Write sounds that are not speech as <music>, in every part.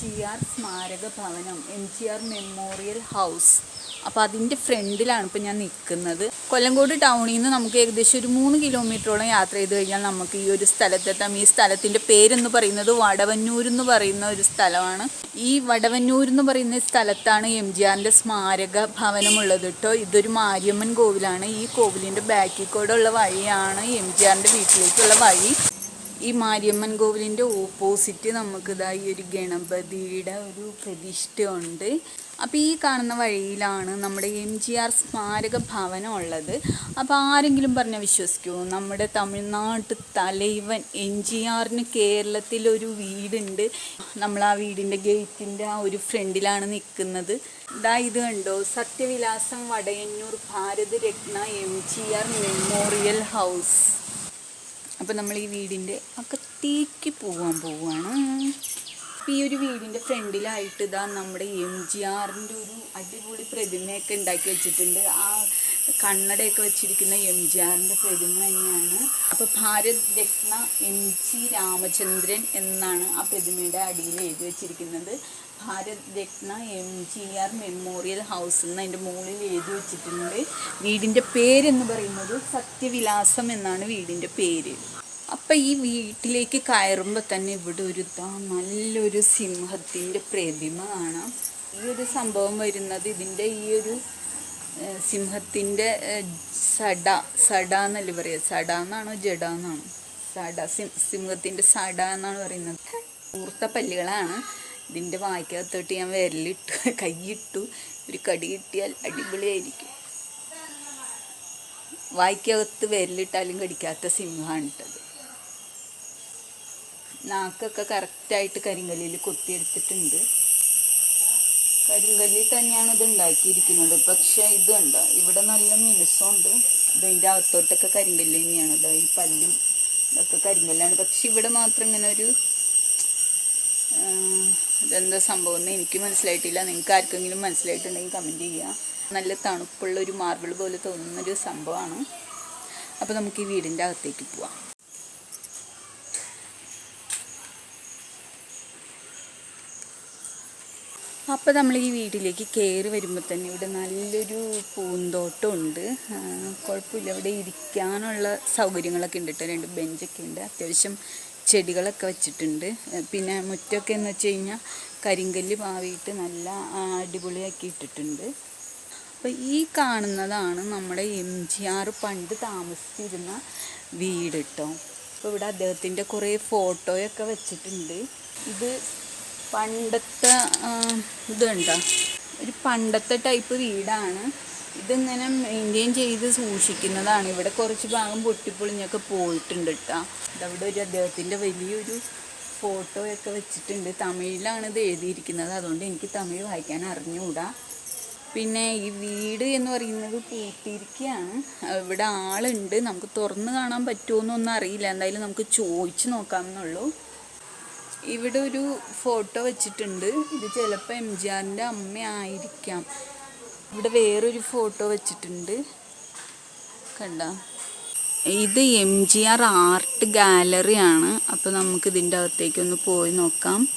G R സ്മാരക ഭവനം M G R memorial house. അപ്പോൾ അതിന്റെ ഫ്രണ്ടിലാണ് ഇപ്പോൾ ഞാൻ നിൽക്കുന്നത് കൊല്ലങ്കോട് ടൗണിൽ നിന്ന് നമുക്ക് ഏകദേശം ഒരു മൂന്ന് കിലോമീറ്ററോളം യാത്ര ചെയ്ത് കഴിഞ്ഞാൽ നമുക്ക് ഈ ഒരു സ്ഥലത്തെത്താം. ഈ സ്ഥലത്തിന്റെ പേരെന്ന് പറയുന്നത് വടവന്നൂർ എന്ന് പറയുന്ന ഒരു സ്ഥലമാണ്. ഈ വടവന്നൂർ എന്ന് പറയുന്ന സ്ഥലത്താണ് എം ജി ആറിന്റെ സ്മാരക ഭവനമുള്ളത് കേട്ടോ ഇതൊരു മാരിയമ്മൻ കോവിലാണ്. ഈ കോവിലിന്റെ ബാക്കിൽ കൂടെ ഉള്ള വഴിയാണ് എം ജി ആറിന്റെ വീട്ടിലേക്കുള്ള വഴി. ഈ മാരിയമ്മൻ കോവിലിന്റെ ഓപ്പോസിറ്റ് നമുക്ക് ഇതാ ഈ ഒരു ഗണപതിയുടെ ഒരു പ്രതിഷ്ഠ ഉണ്ട് അപ്പോൾ ഈ കാണുന്ന വഴിയിലാണ് നമ്മുടെ എം ജി ആർ സ്മാരക ഭവനം ഉള്ളത്. അപ്പോൾ ആരെങ്കിലും പറഞ്ഞാൽ വിശ്വസിക്കുമോ നമ്മുടെ തമിഴ്നാട്ട് തലൈവൻ എം ജി ആറിന് കേരളത്തിലൊരു വീടുണ്ട്. നമ്മൾ ആ വീടിന്റെ ഗേറ്റിന്റെ ആ ഒരു ഫ്രണ്ടിലാണ് നിൽക്കുന്നത്. ഇതാ ഇത് കണ്ടോ? Sathyavilasam Vadayannur Bharat Ratna M G R memorial house. അപ്പോൾ നമ്മൾ ഈ വീടിന്റെ അകത്തേക്ക് പോകാൻ പോവുകയാണ് ഈ ഒരു വീടിന്റെ ഫ്രണ്ടിലായിട്ട് ഇതാ നമ്മുടെ എം ജി ആറിന്റെ ഒരു അടിപൊളി പ്രതിമയൊക്കെ ഉണ്ടാക്കി വെച്ചിട്ടുണ്ട്. ആ കണ്ണടയൊക്കെ വെച്ചിരിക്കുന്ന എം ജി ആറിന്റെ പ്രതിമ തന്നെയാണ്. അപ്പോൾ ഭാരത് രത്ന എം ജി രാമചന്ദ്രൻ എന്നാണ് ആ പ്രതിമയുടെ അടിയിൽ എഴുതി വെച്ചിരിക്കുന്നത്. Bharat Ratna M G R memorial house എന്ന് അതിന്റെ മുകളിൽ എഴുതി വെച്ചിട്ടുണ്ട്. വീടിന്റെ പേരെന്ന് പറയുന്നത് സത്യവിലാസം എന്നാണ് വീടിന്റെ പേര്. അപ്പം ഈ വീട്ടിലേക്ക് കയറുമ്പോൾ തന്നെ ഇവിടെ ഒരു താ നല്ലൊരു സിംഹത്തിന്റെ പ്രതിമ കാണാം. ഈ ഒരു സംഭവം വരുന്നത് ഇതിന്റെ ഈ ഒരു സിംഹത്തിന്റെ സട സട എന്നല്ലേ പറയുക സട എന്നാണോ ജഡ എന്നാണോ? സട സിം സിംഹത്തിന്റെ സട എന്നാണ് പറയുന്നത്. കൂർത്ത പല്ലുകളാണ്. ഇതിന്റെ വായ്ക്കകത്തോട്ട് ഞാൻ വിരലിട്ടു <laughs> കൈയിട്ടു ഒരു കടി കിട്ടിയാൽ അടിപൊളിയായിരിക്കും. വായ്ക്കകത്ത് വിരലിട്ടാലും കടിക്കാത്ത സിംഹമാണ് ഇട്ടത് നാക്കൊക്കെ കറക്റ്റായിട്ട് കരിങ്കല്ലിൽ കൊത്തിയെടുത്തിട്ടുണ്ട്. കരിങ്കല്ലിൽ തന്നെയാണ് ഇത് ഉണ്ടാക്കിയിരിക്കുന്നത്. പക്ഷേ ഇതുണ്ട് ഇവിടെ നല്ല മിനുസമുണ്ട്. ഇതിന്റെ അകത്തോട്ടൊക്കെ കരിങ്കല്ല് തന്നെയാണ്. ഇത് ഈ പല്ലും ഇതൊക്കെ കരിങ്കല്ലാണ്. പക്ഷെ ഇവിടെ മാത്രം ഇങ്ങനെ ഒരു ഇതെന്താ സംഭവം എന്ന് എനിക്ക് മനസ്സിലായിട്ടില്ല. നിങ്ങൾക്ക് ആർക്കെങ്കിലും മനസ്സിലായിട്ടുണ്ടെങ്കിൽ കമന്റ് ചെയ്യുക. നല്ല തണുപ്പുള്ള ഒരു മാർബിൾ പോലെ തോന്നുന്നൊരു സംഭവമാണ്. അപ്പോൾ നമുക്ക് ഈ വീടിന്റെ അകത്തേക്ക് പോവാം. അപ്പോൾ നമ്മൾ ഈ വീട്ടിലേക്ക് കയറി വരുമ്പോൾ തന്നെ ഇവിടെ നല്ലൊരു പൂന്തോട്ടമുണ്ട്. കുഴപ്പമില്ല. ഇവിടെ ഇരിക്കാനുള്ള സൗകര്യങ്ങളൊക്കെ ഉണ്ട് കേട്ടോ. രണ്ട് ബെഞ്ചൊക്കെ ഉണ്ട്. അത്യാവശ്യം ചെടികളൊക്കെ വെച്ചിട്ടുണ്ട്. പിന്നെ മുറ്റമൊക്കെ എന്ന് വെച്ച് കഴിഞ്ഞാൽ കരിങ്കല്ല് പാവിയിട്ട് നല്ല അടിപൊളിയാക്കി ഇട്ടിട്ടുണ്ട്. അപ്പോൾ ഈ കാണുന്നതാണ് നമ്മുടെ എം ജി ആർ പണ്ട് താമസിച്ചിരുന്ന വീട് കേട്ടോ. അപ്പോൾ ഇവിടെ അദ്ദേഹത്തിന്റെ കുറേ ഫോട്ടോയൊക്കെ വെച്ചിട്ടുണ്ട്. ഇത് പണ്ടത്തെ ഇതുണ്ടോ? ഒരു പണ്ടത്തെ ടൈപ്പ് വീടാണ്. ഇതിങ്ങനെ മെയിന്റെയിൻ ചെയ്ത് സൂക്ഷിക്കുന്നതാണ്. ഇവിടെ കുറച്ച് ഭാഗം പൊട്ടിപ്പൊളിഞ്ഞൊക്കെ പോയിട്ടുണ്ട് കേട്ടോ ഇതവിടെ ഒരു അദ്ദേഹത്തിന്റെ വലിയൊരു ഫോട്ടോയൊക്കെ വെച്ചിട്ടുണ്ട്. തമിഴിലാണ് ഇത് എഴുതിയിരിക്കുന്നത്. അതുകൊണ്ട് എനിക്ക് തമിഴ് വായിക്കാൻ അറിഞ്ഞുകൂടാ. പിന്നെ ഈ വീട് എന്ന് പറയുന്നത് പൂട്ടിയിരിക്കുകയാണ് ഇവിടെ ആളുണ്ട്. നമുക്ക് തുറന്ന് കാണാൻ പറ്റുമോ എന്നൊന്നും അറിയില്ല. എന്തായാലും നമുക്ക് ചോദിച്ച് നോക്കാമെന്നുള്ളൂ. ഇവിടെ ഒരു ഫോട്ടോ വെച്ചിട്ടുണ്ട്. ഇത് ചിലപ്പോൾ എം ജി ആറിന്റെ അമ്മ ആയിരിക്കാം ഇവിടെ വേറൊരു ഫോട്ടോ വെച്ചിട്ടുണ്ട്. കണ്ട? ഇത് എം ജി ആർ ആർട്ട് ഗാലറിയാണ് അപ്പോൾ നമുക്ക് ഇതിന്റെ അകത്തേക്ക് ഒന്ന് പോയി നോക്കാം.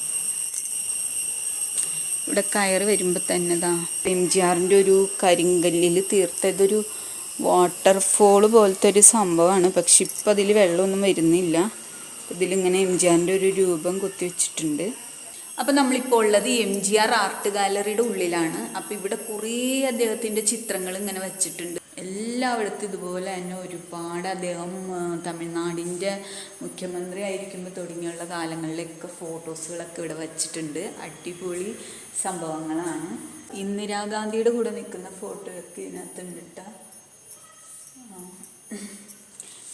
ഇവിടെ കയറി വരുമ്പോൾ തന്നെ ഇതാ എം ജി ആറിന്റെ ഒരു കരിങ്കല്ലിൽ തീർത്ത ഇതൊരു വാട്ടർഫോൾ പോലത്തെ ഒരു സംഭവമാണ്. പക്ഷെ ഇപ്പം അതിൽ വെള്ളമൊന്നും വരുന്നില്ല. ഇതിലിങ്ങനെ എം ജി ആറിന്റെ ഒരു രൂപം കുത്തിവെച്ചിട്ടുണ്ട് അപ്പോൾ നമ്മളിപ്പോൾ ഉള്ളത് എം ജി ആർ ആർട്ട് ഗാലറിയുടെ ഉള്ളിലാണ്. അപ്പോൾ ഇവിടെ കുറേ അദ്ദേഹത്തിന്റെ ചിത്രങ്ങൾ ഇങ്ങനെ വെച്ചിട്ടുണ്ട്. എല്ലായിടത്തും ഇതുപോലെ തന്നെ ഒരുപാട് അദ്ദേഹം തമിഴ്നാടിന്റെ മുഖ്യമന്ത്രി ആയിരിക്കുമ്പോൾ തുടങ്ങിയുള്ള കാലങ്ങളിലൊക്കെ ഫോട്ടോസുകളൊക്കെ ഇവിടെ വച്ചിട്ടുണ്ട്. അടിപൊളി സംഭവങ്ങളാണ്. ഇന്ദിരാഗാന്ധിയുടെ കൂടെ നിൽക്കുന്ന ഫോട്ടോയൊക്കെ ഇതിനകത്തുണ്ട് കേട്ടോ.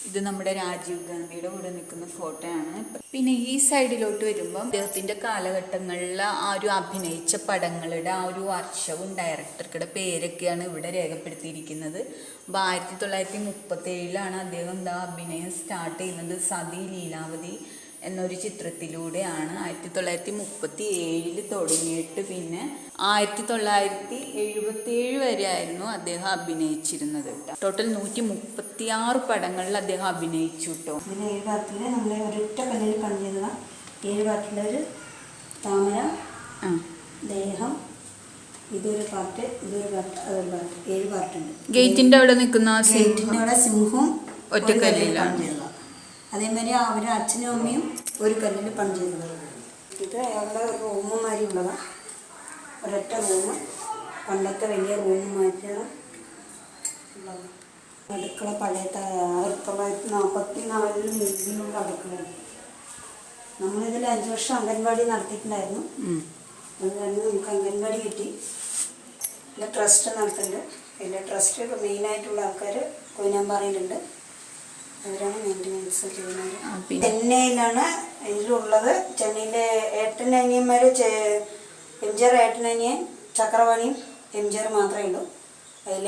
ഇത് നമ്മുടെ രാജീവ് ഗാന്ധിയുടെ കൂടെ നിൽക്കുന്ന ഫോട്ടോയാണ്. പിന്നെ ഈ സൈഡിലോട്ട് വരുമ്പോൾ അദ്ദേഹത്തിന്റെ കാലഘട്ടങ്ങളിൽ ആ ഒരു അഭിനയിച്ച പടങ്ങളുടെ ആ ഒരു വർഷവും ഡയറക്ടർക്കുടെ പേരൊക്കെയാണ് ഇവിടെ രേഖപ്പെടുത്തിയിരിക്കുന്നത്. അപ്പോൾ ആയിരത്തി തൊള്ളായിരത്തി മുപ്പത്തി ഏഴിലാണ് അദ്ദേഹം എന്താ അഭിനയം സ്റ്റാർട്ട് ചെയ്യുന്നത്. സതി ലീലാവതി. എന്നൊരു ചിത്രത്തിലൂടെയാണ് ആയിരത്തി തൊള്ളായിരത്തി മുപ്പത്തി ഏഴിൽ തുടങ്ങിയിട്ട് പിന്നെ ആയിരത്തി തൊള്ളായിരത്തി എഴുപത്തി ഏഴ് വരെ ആയിരുന്നു അദ്ദേഹം അഭിനയിച്ചിരുന്നത് കേട്ടോ. ടോട്ടൽ നൂറ്റി മുപ്പത്തി ആറ് പടങ്ങളിൽ അദ്ദേഹം അഭിനയിച്ചു കേട്ടോ. ഇതിൽ ഏഴ് ഭാഗത്തിൽ നമ്മളെ ഒരൊറ്റ കല്ലിൽ പണി ചെയ്തതാണ് ഏഴ് പാർട്ടിലൊരു താമര ദേഹം ഇതൊരു പാർട്ട് ഇതൊരു പാർട്ട് അതൊരു പാർട്ട് ഏഴ് പാർട്ടുണ്ട് ഗേറ്റിന്റെ അവിടെ നിൽക്കുന്ന ഗേറ്റിന്റെ അവിടെ സിംഹവും ഒറ്റക്കല്ലേ ഒറ്റക്കല്ലിലാണ്. അതേമാതിരി അവരെ അച്ഛനും അമ്മയും ഒരു കല്ലിൽ പണി ചെയ്തത് ഇത് അയാളുടെ റൂമുമാരി റൂമും മാതിരി ഉള്ളതാണ് ഒരൊറ്റ റൂമ്. പണ്ടത്തെ വലിയ റൂം മാറ്റിയാണ് ഉള്ളത്. അടുക്കള പഴയ ആയിരത്തി തൊള്ളായിരത്തി നാൽപ്പത്തി നാലിൽ മുമ്പിലുള്ള അടുക്കളയാണ് നമ്മളിതിൽ അഞ്ച് വർഷം അംഗൻവാടി നടത്തിയിട്ടുണ്ടായിരുന്നു. അതുകൊണ്ട് അത് നമുക്ക് അംഗൻവാടി കിട്ടി. പിന്നെ ട്രസ്റ്റ് നടത്തുന്നുണ്ട്. പിന്നെ ട്രസ്റ്റ് മെയിനായിട്ടുള്ള ആൾക്കാർ കൊയിനാമ്പാറയിലുണ്ട്. അവരാണ് മെയിന്റനൻസ് ചെയ്യുന്നത്. പിന്നെ? ചെന്നൈയിലാണ് ഇതിലുള്ളത്. ചെന്നൈയിലെ ഏട്ടനനിയന്മാർ എം ജിആർ ഏട്ടനനിയൻ ചക്രവാണിയും എം ജിആർ മാത്രമേ ഉള്ളൂ. അതിൽ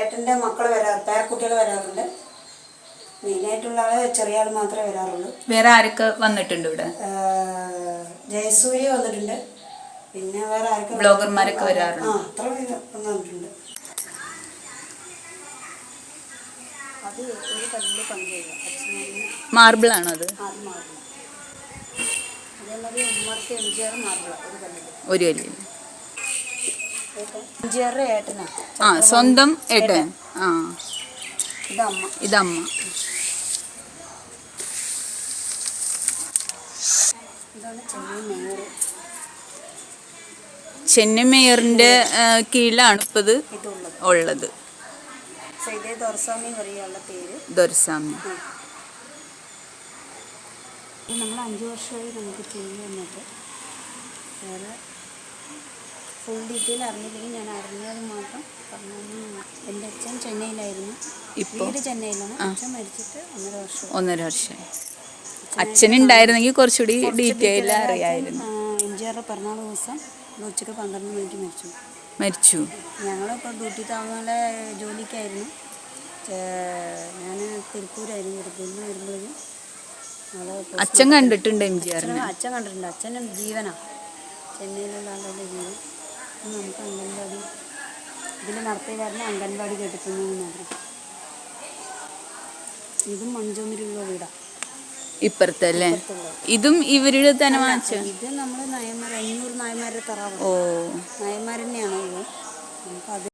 ഏട്ടന്റെ മക്കൾ വരാ പേരക്കുട്ടികൾ വരാറുണ്ട്. മെയിനായിട്ടുള്ള ആൾ ചെറിയ ആൾ മാത്രമേ വരാറുള്ളൂ. വേറെ ആരൊക്കെ വന്നിട്ടുണ്ട് ഇവിടെ? ജയസൂര്യ വന്നിട്ടുണ്ട്. പിന്നെ വേറെ ആർക്കും ബ്ലോഗർമാരൊക്കെ വരാറുണ്ട്. ആ അത്ര വന്നിട്ടുണ്ട്. അത് ഒരു കല്ലിൽ പങ്കുചെയ്യുക അച്ഛനും മാർബിൾ ആണോ അത്? മാർബിൾ. അതേമാതിരി ഉമ്മർക്ക് എം മാർബിൾ ഒരു കല്ലിൽ ഒരു കല്ലിൽ എം ഏട്ടനാ? ആ സ്വന്തം ഏട്ടൻ. ആ. ഇത് അമ്മ ഇതമ്മ. ഇതാണ് ചെന്നൈ മേയർ ചെന്നൈ മേയറിന്റെ കീഴിലാണ് ഇപ്പത് ഇതുള്ളത്. ഉള്ളത്. സൈദേ ദോർസ്വാമി പറയുകയുള്ള പേര്. ദൊരസ്വാമി. നമ്മൾ അഞ്ച് വർഷമായി നമുക്ക് ചെയ്തു വന്നിട്ട് വേറെ ഫുൾ ഡീറ്റെയിൽ അറിഞ്ഞില്ലെങ്കിൽ ഞാൻ അറിഞ്ഞത് മാത്രം പറഞ്ഞു എന്റെ അച്ഛൻ ചെന്നൈയിലായിരുന്നു. ഇപ്പൊ? വീട് ചെന്നൈയിലാണ്. അച്ഛൻ മരിച്ചിട്ട് ഒന്നര വർഷം. ഒന്നര വർഷമായി. അച്ഛൻ ഉണ്ടായിരുന്നെങ്കിൽ കുറച്ചുകൂടി ഡീറ്റെയിൽ അറിയായിരുന്നു. അഞ്ചാറ് പിറന്നാൾ ദിവസം ഉച്ചയ്ക്ക് പന്ത്രണ്ട് മണിക്ക് മരിച്ചു. മരിച്ചു. ഞങ്ങളിപ്പോൾ ഡ്യൂട്ടി താമല ജോലിക്കായിരുന്നു. ഞാൻ തിരുപ്പൂരായിരുന്നു. തിരുപ്പൂരിൽ നിന്ന് വരുമ്പോഴേക്കും അച്ഛൻ കണ്ടിട്ടുണ്ട് എം ജി ആറിനെ. അച്ഛൻ കണ്ടിട്ടുണ്ട്. അച്ഛൻ ജീവനാ. ചെന്നൈയിലുള്ള ആളുടെ ജീവൻ. നമുക്ക് അംഗൻവാടി ഇതിൽ നടത്തിയതായിരുന്നു അംഗൻവാടി കെട്ടിക്കുന്നു മാത്രം. ഇതും മഞ്ചോമിരിയുള്ള വീടാ. ഇപ്പറത്തല്ലേ? ഇതും ഇവരുടെ തന്നെ വാങ്ങിച്ചു? ഇത് നമ്മൾ നായമാർ അഞ്ഞൂറ് നായമാരുടെ തറാവ് ഓ. നായമാർ തന്നെയാണ്